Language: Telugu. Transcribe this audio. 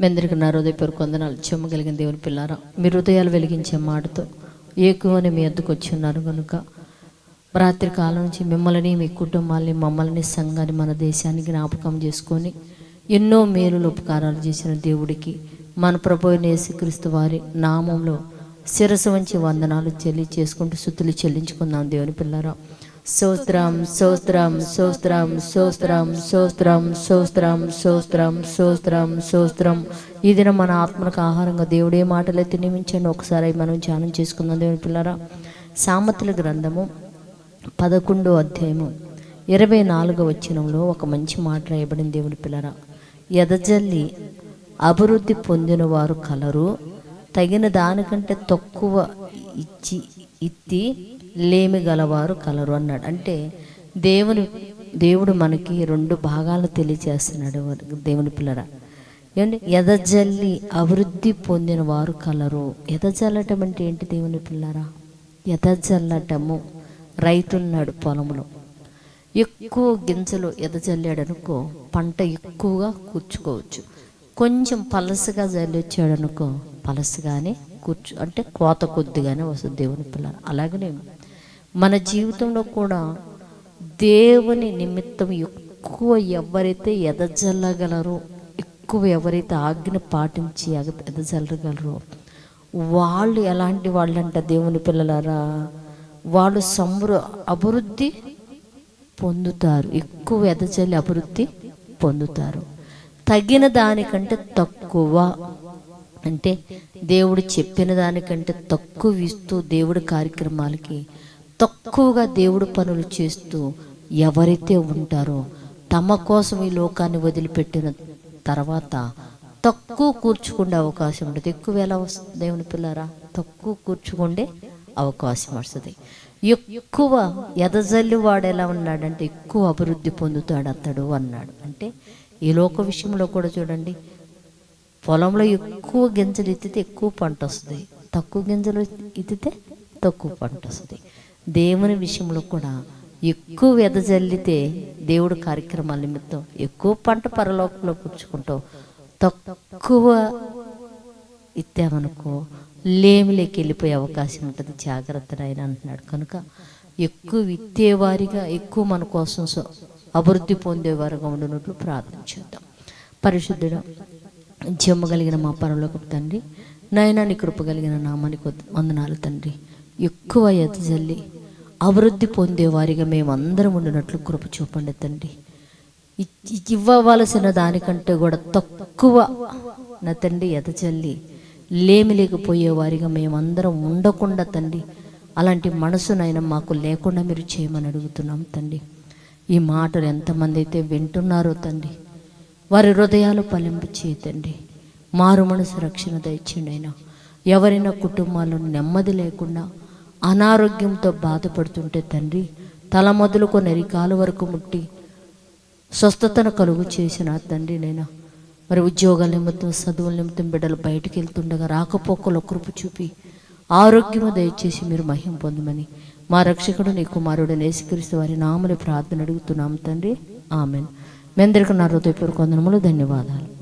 మీ అందరికీ నా హృదయపూర్వక వందనాలు. కొందనాలు చెమ్మగలిగిన దేవుని పిల్లారా మీ హృదయాలు వెలిగించే మాటతో ఎక్కువని మీ ఎద్దుకు వచ్చి ఉన్నారు కనుక రాత్రి కాలం నుంచి మిమ్మల్ని మీ కుటుంబాల్ని మమ్మల్ని సంఘాన్ని మన దేశాన్ని జ్ఞాపకం చేసుకొని ఎన్నో మేలులు ఉపకారాలు చేసిన దేవుడికి మన ప్రభు అయిన యేసుక్రీస్తు వారి నామంలో శిరసు వంచి వందనాలు చెల్లి చేసుకుంటూ శుద్ధులు చెల్లించుకుందాం దేవుని పిల్లారా. సోస్త్రం సోస్త్రం సోస్త్రం సోస్త్రం సోస్త్రం సోస్త్రం సోస్త్రం సోస్త్రం సోస్త్రం ఈ దినం మన ఆత్మకు ఆహారంగా దేవుడే మాటలైతే నియమించండి ఒకసారి మనం ధ్యానం చేసుకుందాం దేవుని పిల్లరా. సామతుల గ్రంథము పదకొండో అధ్యాయము ఇరవై నాలుగో వచ్చినంలో ఒక మంచి మాట రాయబడింది దేవుని పిల్లరా. ఎదజల్లి అభివృద్ధి పొందిన వారు కలరు తగిన దానికంటే తక్కువ ఇచ్చి ఇత్తి లేమి గలవారు కలరు అన్నాడు. అంటే దేవుని దేవుడు మనకి రెండు భాగాలు తెలియజేస్తున్నాడు దేవుని పిల్లర. ఏమండి? ఎదజల్లి అభివృద్ధి పొందిన వారు కలరు. ఎదజల్లటం అంటే ఏంటి దేవుని పిల్లరా? ఎదజల్లటము. రైతున్నాడు పొలంలో ఎక్కువ గింజలు ఎదజల్లాడు అనుకో పంట ఎక్కువగా కూర్చుకోవచ్చు. కొంచెం పలసగా జల్లిచ్చాడు అనుకో పలసగానే కూర్చు అంటే కోత కొద్దిగానే వస్తుంది దేవుని పిల్లలు అలాగనే మన జీవితంలో కూడా దేవుని నిమిత్తం ఎక్కువ ఎవరైతే ఎదజల్లగలరో ఎక్కువ ఎవరైతే ఆజ్ఞ పాటించి ఎదజల్లగలరో వాళ్ళు ఎలాంటి వాళ్ళంట దేవుని పిల్లలారా? వాళ్ళు సమృ అభివృద్ధి పొందుతారు. ఎక్కువ ఎదజల్లి అభివృద్ధి పొందుతారు. తగిన దానికంటే తక్కువ అంటే దేవుడు చెప్పిన దానికంటే తక్కువ ఇస్తూ దేవుడి కార్యక్రమాలకి తక్కువగా దేవుడు పనులు చేస్తూ ఎవరైతే ఉంటారో తమ కోసం ఈ లోకాన్ని వదిలిపెట్టిన తర్వాత తక్కువ కూర్చుకుండే అవకాశం ఉంటుంది. ఎక్కువ ఎలా వస్తుంది దేవుని పిల్లరా? తక్కువ కూర్చుకుండే అవకాశం వస్తుంది. ఎక్కువ ఎదజల్లి వాడు ఎలా ఉన్నాడంటే ఎక్కువ అభివృద్ధి పొందుతాడు అతడు అన్నాడు. అంటే ఈ లోక విషయంలో కూడా చూడండి పొలంలో ఎక్కువ గింజలు ఎత్తితే ఎక్కువ పంట వస్తుంది. తక్కువ గింజలు ఎత్తితే తక్కువ పంట వస్తుంది. దేవుని విషయంలో కూడా ఎక్కువ వెదజల్లితే దేవుడు కార్యక్రమాల నిమిత్తం ఎక్కువ పంట పరలోకంలో పుచ్చుకుంటావు తక్కువ ఇత్తామనుకో లేమిలోకి వెళ్ళిపోయే అవకాశం ఉంటుంది. జాగ్రత్త ఆయన అంటున్నాడు. కనుక ఎక్కువ విత్తేవారిగా ఎక్కువ మన కోసం అభివృద్ధి పొందేవారుగా ఉండినట్లు ప్రార్థన చేద్దాం. పరిశుద్ధుడు జమ్మగలిగిన మా పరలోక తండ్రి నాయనా నీ నామానికి వందనాలు తండ్రి. ఎక్కువ ఎదజల్లి అభివృద్ధి పొందేవారిగా మేమందరం ఉండినట్లు కృప చూపండి తండ్రి. ఇవ్వవలసిన దానికంటే కూడా తక్కువ నా తండ్రి ఎదచల్లి లేమి లేకపోయేవారిగా మేమందరం ఉండకుండా తండ్రి అలాంటి మనసునైనా మాకు లేకుండా మీరు చేయమని అడుగుతున్నాం తండ్రి. ఈ మాటలు ఎంతమంది అయితే వింటున్నారో తండ్రి వారి హృదయాలు పలింపు చేయతండి మారు మనసు రక్షణ దయచేయండి అయినా. ఎవరైనా కుటుంబాల్లో నెమ్మది లేకుండా అనారోగ్యంతో బాధపడుతుంటే తండ్రి తల మొదలుకొని అరికాల వరకు ముట్టి స్వస్థతను కలుగు చేసిన తండ్రి నేను? మరి ఉద్యోగాల నిమిత్తం చదువుల నిమిత్తం బిడ్డలు బయటకు వెళ్తుండగా రాకపోకలు కృప చూపి ఆరోగ్యము దయచేసి మీరు మహిం పొందమని మా రక్షకుడు నీ కుమారుడు నేసుకరిస్తూ వారి నామని ప్రార్థన అడుగుతున్నాం తండ్రి. ఆమెన్. మీ అందరికీ నా హృదయపూర్వక వందనములు ధన్యవాదాలు.